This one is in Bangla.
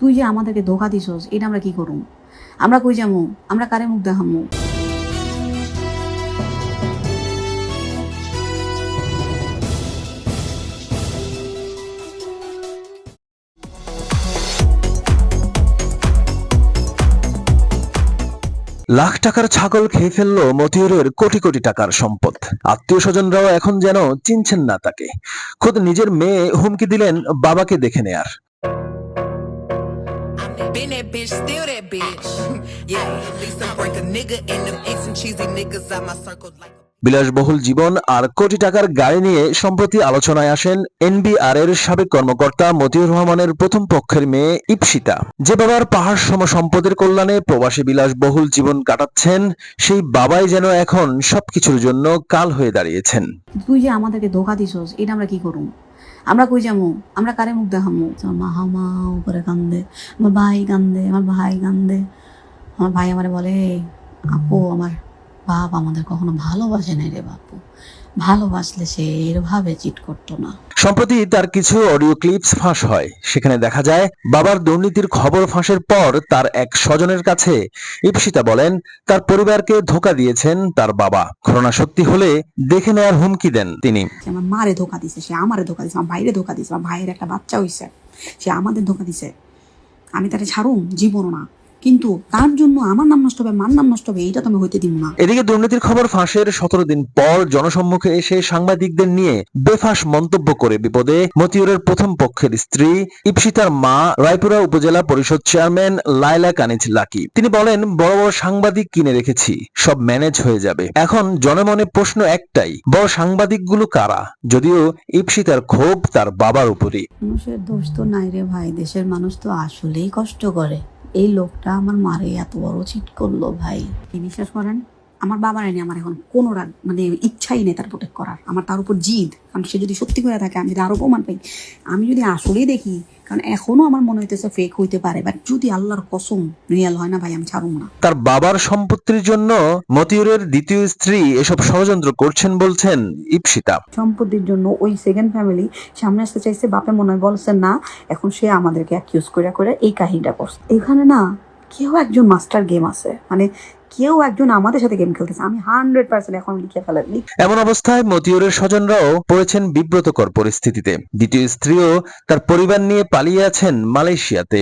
তুই যে আমাদেরকে ধোকা দিছস, এটা আমরা কি করুম? আমরা কই যামু? আমরা কারে মুখ দেখামু? লাখ টাকার ছাগল খেয়ে ফেলল মতিউরের কোটি কোটি টাকার সম্পদ। আত্মীয় স্বজনরাও এখন যেন চিনছেন না তাকে। খোদ নিজের মেয়ে হুমকি দিলেন বাবাকে দেখে নেয়ার। Been that bitch, still that bitch. yeah, at least I break a nigga and them ex and cheesy niggas out my circle like বিলাসবহুল জীবন আর কোটি টাকার গাড়ি নিয়ে সম্প্রতি আলোচনায় আসেন এনবিআর এর সাবেক কর্মকর্তা মতিউর রহমানের প্রথম পক্ষের মেয়ে ইপসিতা। যে বাবার পাহাড় সম সম্পদের কল্যাণে প্রবাসী বিলাসবহুল জীবন কাটাচ্ছেন সেই বাবাই যেন এখন সবকিছুর জন্য কাল হয়ে দাঁড়িয়েছেন। তুই যে আমাদেরকে ধোকা দিছস এটা আমরা কি করুম? আমরা কই যামু? আমরা কারে মুখ দেখামু আমার মা উপরে কান্দে। আমার ভাই কান্দে, আমার ভাই কান্দে। আমার ভাই আমারে বলে আপু, আমার বাপ আমাদের কখনো ভালোবাসে নাই রে বাপু। ভালোবাসলে সে এরভাবে চিট করতো না। সম্প্রতি তার কিছু অডিও ক্লিপস ফাঁস হয়। সেখানে দেখা যায় বাবার দুর্নীতির খবর ফাঁসের পর তার এক স্বজনের কাছে ইপসিতা বলেন তার পরিবারকে ধোকা দিয়েছেন তার বাবা। ঘটনা সত্যি হলে দেখে নেওয়ার হুমকি দেন তিনি। আমার মারে ধোকা দিছে সে আমারে ধোকা দিছে আমার ভাইরে ধোকা দিছে আমার ভাইয়ের একটা বাচ্চা হইছে সে আমাদের ধোকা দিছে। আমি তারে ছাড়ুম জীবন না। কিন্তু তার জন্য আমার নাম নষ্ট হবে মার নাম নষ্ট হবে এইটা তো আমি হইতে দিব না। এদিকে দুর্নীতির খবর ফাঁসের সতেরো দিন পর জনসম্মুখে এসে সাংবাদিকদের নিয়ে বেফাস মন্তব্য করে বিপদে মতিউরের প্রথম পক্ষের স্ত্রী ইপসিতার মা রায়পুরা উপজেলা পরিষদ চেয়ারম্যান লাইলা কানিজ লাকি। তিনি বলেন বড় বড় সাংবাদিক কিনে রেখেছি সব ম্যানেজ হয়ে যাবে। এখন জনমনে প্রশ্ন একটাই বড় সাংবাদিকগুলো কারা? যদিও ইপসিতার ক্ষোভ তার বাবার উপরই। মানুষের দোষ তো নাই রে ভাই দেশের মানুষ তো আসলেই কষ্ট করে। এই লোকটা আমার মারে এত বড় চিট করল ভাই। বিশ্বাস করেন? আমার বাবার আইনি আমার এখন কোনো রাগ মানে ইচ্ছাই নেই তার প্রোটেক্ট করার। আমার তার উপর জিদ। কারণ সে যদি সত্যি করে থাকে আমি যদি আরও প্রমাণ পাই আমি যদি আসলেই দেখি কারণ এখনও আমার মনে হইতেছে ফেক হইতে পারে। বাট যদি আল্লাহর কসম রিয়াল হয় না ভাই আমি ছাড়ুম না। তার বাবার সম্পত্তির জন্য মতিউরের দ্বিতীয় স্ত্রী এসব ষড়যন্ত্র করছেন বলছেন ইপসিতা। সম্পত্তির জন্য ওই সেকেন্ড ফ্যামিলি সামনে আসতে চাইছে বাপে মনে হয় বলছে না এখন সে আমাদেরকে অ্যাকিউজ করে করে এই কাহিনীটা করছে। এখানে না কেউ একজন মাস্টার গেম আছে। মানে কেউ একজন আমাদের সাথে গেম খেলতেছে। আমি হান্ড্রেড পার্সেন্ট এখন লিখে ফেলার এমন অবস্থায় মতিউরের স্বজনরাও পড়েছেন বিব্রতকর পরিস্থিতিতে। দ্বিতীয় স্ত্রীও তার পরিবার নিয়ে পালিয়ে আছেন মালয়েশিয়াতে।